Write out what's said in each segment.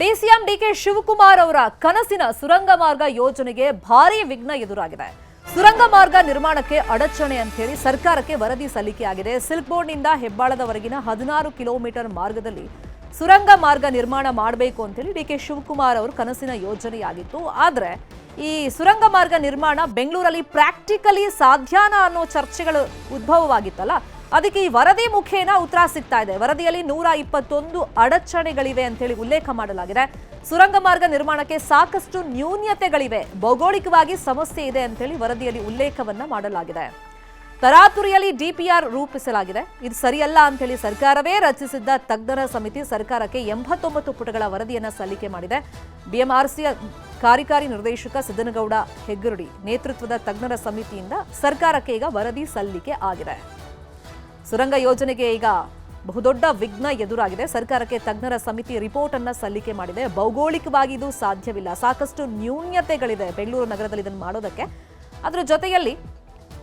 DCM DK Shivakumar ಅವರ ಕನಸಿನ ಸುರಂಗ ಮಾರ್ಗ ಯೋಜನೆಗೆ ಭಾರೀ ವಿಘ್ನ ಎದುರಾಗಿದೆ. ಸುರಂಗ ಮಾರ್ಗ ನಿರ್ಮಾಣಕ್ಕೆ ಅಡಚಣೆ ಅಂತ ಹೇಳಿ ಸರ್ಕಾರಕ್ಕೆ ವರದಿ ಸಲ್ಲಿಕೆಯಾಗಿದೆ. ಸಿಲ್ಕ್ ಬೋರ್ಡ್ನಿಂದ ಹೆಬ್ಬಾಳದವರೆಗಿನ ಹದಿನಾರು ಕಿಲೋಮೀಟರ್ ಮಾರ್ಗದಲ್ಲಿ ಸುರಂಗ ಮಾರ್ಗ ನಿರ್ಮಾಣ ಮಾಡಬೇಕು ಅಂತೇಳಿ ಡಿ ಕೆ ಶಿವಕುಮಾರ್ ಅವರು ಕನಸಿನ ಯೋಜನೆಯಾಗಿತ್ತು. ಆದರೆ ಈ ಸುರಂಗ ಮಾರ್ಗ ನಿರ್ಮಾಣ ಬೆಂಗಳೂರಲ್ಲಿ ಪ್ರಾಕ್ಟಿಕಲಿ ಸಾಧ್ಯನಾ ಅನ್ನೋ ಚರ್ಚೆಗಳು ಉದ್ಭವವಾಗಿತ್ತಲ್ಲ ಅದಕ್ಕೆ ಈ ವರದಿ ಮುಖೇನ ಉತ್ತರ ಸಿಗ್ತಾ ಇದೆ. ವರದಿಯಲ್ಲಿ ನೂರ ಇಪ್ಪತ್ತೊಂದು ಅಡಚಣೆಗಳಿವೆ ಅಂತ ಹೇಳಿ ಉಲ್ಲೇಖ ಮಾಡಲಾಗಿದೆ. ಸುರಂಗ ಮಾರ್ಗ ನಿರ್ಮಾಣಕ್ಕೆ ಸಾಕಷ್ಟು ನ್ಯೂನ್ಯತೆಗಳಿವೆ. ಭೌಗೋಳಿಕವಾಗಿ ಸಮಸ್ಯೆ ಇದೆ ಅಂತ ಹೇಳಿ ವರದಿಯಲ್ಲಿ ಉಲ್ಲೇಖವನ್ನ ಮಾಡಲಾಗಿದೆ. ತರಾತುರಿಯಲ್ಲಿ ಡಿಪಿಆರ್ ರೂಪಿಸಲಾಗಿದೆ. ಇದು ಸರಿಯಲ್ಲ ಅಂತ ಹೇಳಿ ಸರ್ಕಾರವೇ ರಚಿಸಿದ್ದ ತಜ್ಞರ ಸಮಿತಿ ಸರ್ಕಾರಕ್ಕೆ ಎಂಬತ್ತೊಂಬತ್ತು ಪುಟಗಳ ವರದಿಯನ್ನ ಸಲ್ಲಿಕೆ ಮಾಡಿದೆ. ಬಿಎಂಆರ್ಸಿಯ ಕಾರ್ಯಕಾರಿ ನಿರ್ದೇಶಕ ಸಿದ್ದನಗೌಡ ಹೆಗ್ಗರುಡಿ ನೇತೃತ್ವದ ತಜ್ಞರ ಸಮಿತಿಯಿಂದ ಸರ್ಕಾರಕ್ಕೆ ಈಗ ವರದಿ ಸಲ್ಲಿಕೆ ಆಗಿದೆ. ಸುರಂಗ ಯೋಜನೆಗೆ ಈಗ ಬಹುದೊಡ್ಡ ವಿಘ್ನ ಎದುರಾಗಿದೆ. ಸರ್ಕಾರಕ್ಕೆ ತಜ್ಞರ ಸಮಿತಿ ರಿಪೋರ್ಟ್ ಅನ್ನ ಸಲ್ಲಿಕೆ ಮಾಡಿದೆ. ಭೌಗೋಳಿಕವಾಗಿ ಇದು ಸಾಧ್ಯವಿಲ್ಲ. ಸಾಕಷ್ಟು ನ್ಯೂನ್ಯತೆಗಳಿದೆ ಬೆಂಗಳೂರು ನಗರದಲ್ಲಿ ಇದನ್ನು ಮಾಡೋದಕ್ಕೆ. ಅದರ ಜೊತೆಯಲ್ಲಿ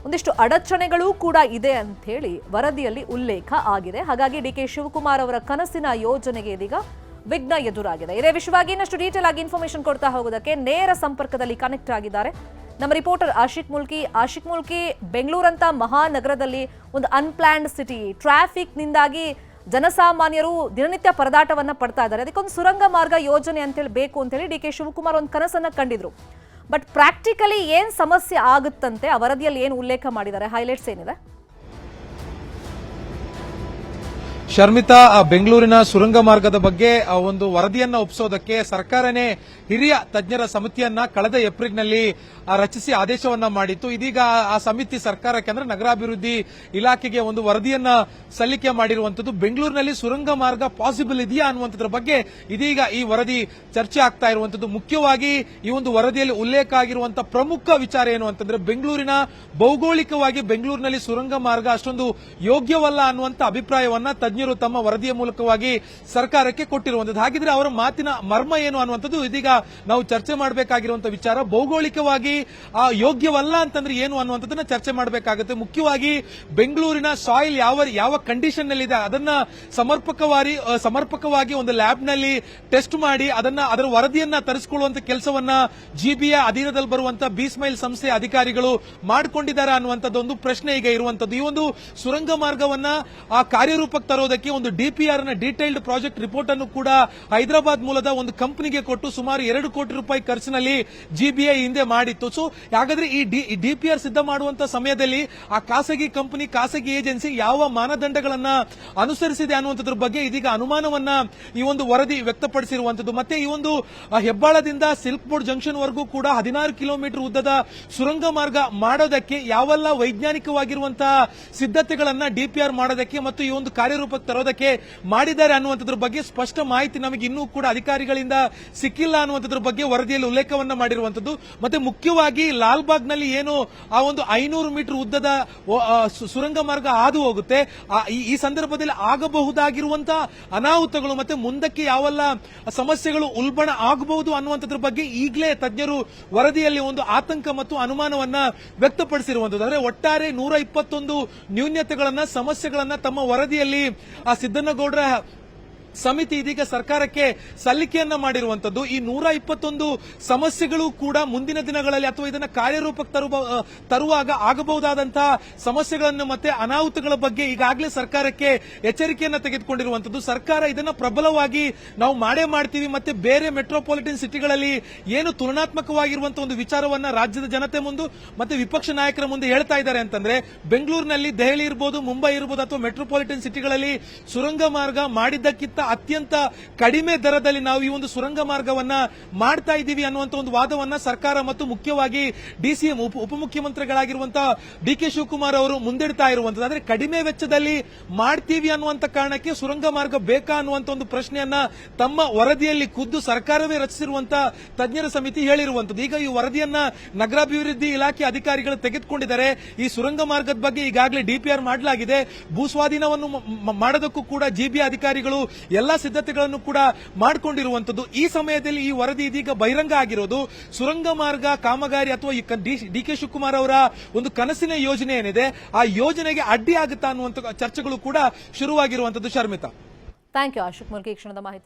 ಒಂದಿಷ್ಟು ಅಡಚಣೆಗಳೂ ಕೂಡ ಇದೆ ಅಂತ ಹೇಳಿ ವರದಿಯಲ್ಲಿ ಉಲ್ಲೇಖ ಆಗಿದೆ. ಹಾಗಾಗಿ ಡಿ ಕೆ ಶಿವಕುಮಾರ್ ಅವರ ಕನಸಿನ ಯೋಜನೆಗೆ ಇದೀಗ ವಿಘ್ನ ಎದುರಾಗಿದೆ. ಇದೇ ವಿಷಯವಾಗಿ ಇನ್ನಷ್ಟು ಡೀಟೇಲ್ ಆಗಿ ಇನ್ಫಾರ್ಮೇಶನ್ ಕೊಡ್ತಾ ಹೋಗೋದಕ್ಕೆ ನೇರ ಸಂಪರ್ಕದಲ್ಲಿ ಕನೆಕ್ಟ್ ಆಗಿದ್ದಾರೆ. ನಮ್ಮ ರಿಪೋರ್ಟರ್ ಆಶಿಕ್ ಮುಲ್ಕಿ. ಆಶಿಕ್ ಮುಲ್ಕಿ, ಬೆಂಗಳೂರಂತ ಮಹಾನಗರದಲ್ಲಿ ಒಂದು ಅನ್ಪ್ಲಾನ್ಡ್ ಸಿಟಿ ಟ್ರಾಫಿಕ್ ನಿಂದಾಗಿ ಜನಸಾಮಾನ್ಯರು ದಿನನಿತ್ಯ ಪರದಾಟವನ್ನು ಪಡ್ತಾ ಇದ್ದಾರೆ. ಅದಕ್ಕೊಂದು ಸುರಂಗ ಮಾರ್ಗ ಯೋಜನೆ ಅಂತೇಳಿ ಬೇಕು ಅಂತೇಳಿ ಡಿ ಕೆ ಶಿವಕುಮಾರ್ ಒಂದು ಕನಸನ್ನ ಕಂಡಿದ್ರು. ಬಟ್ ಪ್ರಾಕ್ಟಿಕಲಿ ಏನು ಸಮಸ್ಯೆ ಆಗುತ್ತಂತೆ, ಆ ವರದಿಯಲ್ಲಿ ಏನು ಉಲ್ಲೇಖ ಮಾಡಿದ್ದಾರೆ? ಹೈಲೈಟ್ಸ್ ಏನಿದೆ? ಶರ್ಮಿತಾ, ಆ ಬೆಂಗಳೂರಿನ ಸುರಂಗ ಮಾರ್ಗದ ಬಗ್ಗೆ, ಆ ಒಂದು ವರದಿಯನ್ನ ಒಪ್ಪಿಸೋದಕ್ಕೆ ಸರ್ಕಾರನೇ ಹಿರಿಯ ತಜ್ಞರ ಸಮಿತಿಯನ್ನ ಕಳೆದ ಏಪ್ರಿಲ್ನಲ್ಲಿ ರಚಿಸಿ ಆದೇಶವನ್ನ ಮಾಡಿತ್ತು. ಇದೀಗ ಆ- ಸಮಿತಿ ಸರ್ಕಾರಕ್ಕೆ ಅಂದ್ರೆ ನಗರಾಭಿವೃದ್ಧಿ ಇಲಾಖೆಗೆ ಒಂದು ವರದಿಯನ್ನ ಸಲ್ಲಿಕೆ ಮಾಡಿರುವಂತದ್ದು ಬೆಂಗಳೂರಿನಲ್ಲಿ ಸುರಂಗ ಮಾರ್ಗ ಪಾಸಿಬಲ್ ಇದೆಯಾ ಅನ್ನುವಂಥದ್ರ ಬಗ್ಗೆ ಇದೀಗ ಈ ವರದಿ ಚರ್ಚೆ ಆಗ್ತಾ ಇರುವಂತದ್ದು ಮುಖ್ಯವಾಗಿ ಈ ಒಂದು ವರದಿಯಲ್ಲಿ ಉಲ್ಲೇಖ ಆಗಿರುವಂತಹ ಪ್ರಮುಖ ವಿಚಾರ ಏನು ಅಂತಂದ್ರೆ, ಬೆಂಗಳೂರಿನ ಭೌಗೋಳಿಕವಾಗಿ ಬೆಂಗಳೂರಿನಲ್ಲಿ ಸುರಂಗ ಮಾರ್ಗ ಅಷ್ಟೊಂದು ಯೋಗ್ಯವಲ್ಲ ಅನ್ನುವಂತ ಅಭಿಪ್ರಾಯವನ್ನ ತಜ್ಞರು ತಮ್ಮ ವರದಿಯ ಮೂಲಕವಾಗಿ ಸರ್ಕಾರಕ್ಕೆ ಕೊಟ್ಟಿರುವಂತದ್ದು ಹಾಗಿದ್ರೆ ಅವರ ಮಾತಿನ ಮರ್ಮ ಏನು ಅನ್ನುವಂಥದ್ದು ಇದೀಗ ನಾವು ಚರ್ಚೆ ಮಾಡಬೇಕಾಗಿರುವಂತಹ ವಿಚಾರ. ಭೌಗೋಳಿಕವಾಗಿ ಆ, ಯೋಗ್ಯವಲ್ಲ ಅಂತಂದ್ರೆ ಏನು ಅನ್ನುವಂಥದ್ದನ್ನ ಚರ್ಚೆ ಮಾಡಬೇಕಾಗುತ್ತೆ. ಮುಖ್ಯವಾಗಿ ಬೆಂಗಳೂರಿನ ಸಾಯಿಲ್ ಯಾವ ಯಾವ ಕಂಡೀಷನ್ನಲ್ಲಿ ಇದೆ ಅದನ್ನ ಸಮರ್ಪಕವಾಗಿ ಸಮರ್ಪಕವಾಗಿ ಒಂದು ಲ್ಯಾಬ್ನಲ್ಲಿ ಟೆಸ್ಟ್ ಮಾಡಿ ಅದನ್ನ ಅದರ ವರದಿಯನ್ನ ತರಿಸಿಕೊಳ್ಳುವಂತ ಕೆಲಸವನ್ನ ಜಿಬಿಯ ಅಧೀನದಲ್ಲಿ ಬರುವಂತಹ ಬಿಸ್ಮೈಲ್ ಸಂಸ್ಥೆ ಅಧಿಕಾರಿಗಳು ಮಾಡಿಕೊಂಡಿದ್ದಾರೆ ಅನ್ನುವಂಥದ್ದು ಒಂದು ಪ್ರಶ್ನೆ ಈಗ ಇರುವಂತದ್ದು ಈ ಒಂದು ಸುರಂಗ ಮಾರ್ಗವನ್ನ ಆ ಕಾರ್ಯರೂಪಕ್ಕೆ ತರೋದಕ್ಕೆ ಒಂದು ಡಿಪಿಆರ್ನ ಡೀಟೈಲ್ಡ್ ಪ್ರಾಜೆಕ್ಟ್ ರಿಪೋರ್ಟ್ ಅನ್ನು ಕೂಡ ಹೈದರಾಬಾದ್ ಮೂಲದ ಒಂದು ಕಂಪನಿಗೆ ಕೊಟ್ಟು ಸುಮಾರು ಎರಡು ಕೋಟಿ ರೂಪಾಯಿ ಖರ್ಚಿನಲ್ಲಿ ಜಿಬಿಐ ಹಿಂದೆ ಮಾಡಿತ್ತು. ಸೊ ಹಾಗಾದ್ರೆ ಈ ಡಿಪಿಆರ್ ಸಿದ್ಧ ಮಾಡುವಂತ ಸಮಯದಲ್ಲಿ ಆ ಖಾಸಗಿ ಕಂಪನಿ, ಖಾಸಗಿ ಏಜೆನ್ಸಿ ಯಾವ ಮಾನದಂಡಗಳನ್ನ ಅನುಸರಿಸಿದೆ ಅನ್ನುವಂಥದ್ರ ಬಗ್ಗೆ ಇದೀಗ ಅನುಮಾನವನ್ನ ಈ ಒಂದು ವರದಿ ವ್ಯಕ್ತಪಡಿಸಿರುವಂತದ್ದು ಮತ್ತೆ ಈ ಒಂದು ಹೆಬ್ಬಾಳದಿಂದ ಸಿಲ್ಕ್ ಬೋರ್ಡ್ ಜಂಕ್ಷನ್ ವರೆಗೂ ಕೂಡ ಹದಿನಾರು ಕಿಲೋಮೀಟರ್ ಉದ್ದದ ಸುರಂಗ ಮಾರ್ಗ ಮಾಡೋದಕ್ಕೆ ಯಾವೆಲ್ಲ ವೈಜ್ಞಾನಿಕವಾಗಿರುವಂತಹ ಸಿದ್ಧತೆಗಳನ್ನ ಡಿಪಿಆರ್ ಮಾಡೋದಕ್ಕೆ ಮತ್ತು ಈ ಒಂದು ಕಾರ್ಯರೂಪಕ್ಕೆ ತರೋದಕ್ಕೆ ಮಾಡಿದ್ದಾರೆ ಅನ್ನುವಂಥದ್ರ ಬಗ್ಗೆ ಸ್ಪಷ್ಟ ಮಾಹಿತಿ ನಮಗೆ ಇನ್ನೂ ಕೂಡ ಅಧಿಕಾರಿಗಳಿಂದ ಸಿಕ್ಕಿಲ್ಲ ಅನ್ನುವಂಥದ್ರ ಬಗ್ಗೆ ವರದಿಯಲ್ಲಿ ಉಲ್ಲೇಖವನ್ನ ಮಾಡಿರುವಂತದ್ದು ಮತ್ತೆ ಮುಖ್ಯವಾಗಿ ಲಾಲ್ಬಾಗ್ನಲ್ಲಿ ಏನು ಆ ಒಂದು ಐನೂರು ಮೀಟರ್ ಉದ್ದದ ಸುರಂಗ ಮಾರ್ಗ ಹಾದು ಹೋಗುತ್ತೆ. ಈ ಸಂದರ್ಭದಲ್ಲಿ ಆಗಬಹುದಾಗಿರುವಂತಹ ಅನಾಹುತಗಳು ಮತ್ತೆ ಮುಂದಕ್ಕೆ ಯಾವೆಲ್ಲ ಸಮಸ್ಯೆಗಳು ಉಲ್ಬಣ ಆಗಬಹುದು ಅನ್ನುವಂಥದ್ರ ಬಗ್ಗೆ ಈಗಲೇ ತಜ್ಞರು ವರದಿಯಲ್ಲಿ ಒಂದು ಆತಂಕ ಮತ್ತು ಅನುಮಾನವನ್ನ ವ್ಯಕ್ತಪಡಿಸಿರುವಂತದ್ದು ಅಂದ್ರೆ ಒಟ್ಟಾರೆ ನೂರ ಇಪ್ಪತ್ತೊಂದು ನ್ಯೂನ್ಯತೆಗಳನ್ನ ಸಮಸ್ಯೆಗಳನ್ನ ತಮ್ಮ ವರದಿಯಲ್ಲಿ ಆ ಸಿದ್ದನಗೌಡರ ಸಮಿತಿ ಇದೀಗ ಸರ್ಕಾರಕ್ಕೆ ಸಲ್ಲಿಕೆಯನ್ನ ಮಾಡಿರುವಂತದ್ದು. ಈ ನೂರ ಇಪ್ಪತ್ತೊಂದು ಸಮಸ್ಯೆಗಳು ಕೂಡ ಮುಂದಿನ ದಿನಗಳಲ್ಲಿ ಅಥವಾ ಇದನ್ನ ಕಾರ್ಯರೂಪಕ್ಕೆ ತರುವ ತರುವಾಗ ಆಗಬಹುದಾದಂತಹ ಸಮಸ್ಯೆಗಳನ್ನು ಮತ್ತೆ ಅನಾಹುತಗಳ ಬಗ್ಗೆ ಈಗಾಗಲೇ ಸರ್ಕಾರಕ್ಕೆ ಎಚ್ಚರಿಕೆಯನ್ನ ತೆಗೆದುಕೊಂಡಿರುವಂತದ್ದು. ಸರ್ಕಾರ ಇದನ್ನ ಪ್ರಬಲವಾಗಿ ನಾವು ಮಾಡೇ ಮಾಡ್ತೀವಿ. ಮತ್ತೆ ಬೇರೆ ಮೆಟ್ರೋಪಾಲಿಟನ್ ಸಿಟಿಗಳಲ್ಲಿ ಏನು ತುಲನಾತ್ಮಕವಾಗಿರುವಂತಹ ಒಂದು ವಿಚಾರವನ್ನ ರಾಜ್ಯದ ಜನತೆ ಮುಂದೆ ಮತ್ತೆ ವಿಪಕ್ಷ ನಾಯಕರ ಮುಂದೆ ಹೇಳ್ತಾ ಇದ್ದಾರೆ ಅಂತಂದ್ರೆ, ಬೆಂಗಳೂರಿನಲ್ಲಿ ದೆಹಲಿ ಇರ್ಬೋದು, ಮುಂಬೈ ಇರ್ಬೋದು ಅಥವಾ ಮೆಟ್ರೋಪಾಲಿಟನ್ ಸಿಟಿಗಳಲ್ಲಿ ಸುರಂಗ ಮಾರ್ಗ ಮಾಡಿದ್ದಕ್ಕಿಂತ ಅತ್ಯಂತ ಕಡಿಮೆ ದರದಲ್ಲಿ ನಾವು ಈ ಒಂದು ಸುರಂಗ ಮಾರ್ಗವನ್ನ ಮಾಡ್ತಾ ಇದ್ದೀವಿ ಅನ್ನುವಂತ ಒಂದು ವಾದವನ್ನ ಸರ್ಕಾರ ಮತ್ತು ಮುಖ್ಯವಾಗಿ ಡಿಸಿಎಂ ಉಪಮುಖ್ಯಮಂತ್ರಿಗಳಾಗಿರುವಂತಹ ಡಿ ಕೆ ಶಿವಕುಮಾರ್ ಅವರು ಮುಂದಿಡ್ತಾ ಇರುವಂತದ್ದು. ಆದರೆ ಕಡಿಮೆ ವೆಚ್ಚದಲ್ಲಿ ಮಾಡ್ತೀವಿ ಅನ್ನುವಂತ ಕಾರಣಕ್ಕೆ ಸುರಂಗ ಮಾರ್ಗ ಬೇಕಾ ಅನ್ನುವಂತ ಒಂದು ಪ್ರಶ್ನೆಯನ್ನ ತಮ್ಮ ವರದಿಯಲ್ಲಿ ಖುದ್ದು ಸರ್ಕಾರವೇ ರಚಿಸಿರುವಂತಹ ತಜ್ಞರ ಸಮಿತಿ ಹೇಳಿರುವಂತದ್ದು. ಈಗ ಈ ವರದಿಯನ್ನ ನಗರಾಭಿವೃದ್ಧಿ ಇಲಾಖೆ ಅಧಿಕಾರಿಗಳು ತೆಗೆದುಕೊಂಡಿದ್ದಾರೆ. ಈ ಸುರಂಗ ಮಾರ್ಗದ ಬಗ್ಗೆ ಈಗಾಗಲೇ ಡಿಪಿಆರ್ ಮಾಡಲಾಗಿದೆ. ಭೂಸ್ವಾಧೀನವನ್ನು ಮಾಡೋದಕ್ಕೂ ಕೂಡ ಜಿಬಿ ಅಧಿಕಾರಿಗಳು ಎಲ್ಲಾ ಸಿದ್ಧತೆಗಳನ್ನು ಕೂಡ ಮಾಡಿಕೊಂಡಿರುವಂತದ್ದು. ಈ ಸಮಯದಲ್ಲಿ ಈ ವರದಿ ಇದೀಗ ಬಹಿರಂಗ ಆಗಿರೋದು. ಸುರಂಗ ಮಾರ್ಗ, ಕಾಮಗಾರಿ ಅಥವಾ ಡಿ ಕೆ ಶಿವಕುಮಾರ್ ಅವರ ಒಂದು ಕನಸಿನ ಯೋಜನೆ ಏನಿದೆ, ಆ ಯೋಜನೆಗೆ ಅಡ್ಡಿ ಆಗುತ್ತಾ ಅನ್ನುವಂತ ಚರ್ಚೆಗಳು ಕೂಡ ಶುರುವಾಗಿರುವಂತದ್ದು ಶರ್ಮಿತಾ. ಥ್ಯಾಂಕ್ ಯು ಅಶೋಕ್ ಈ ಕ್ಷಣದ ಮಾಹಿತಿ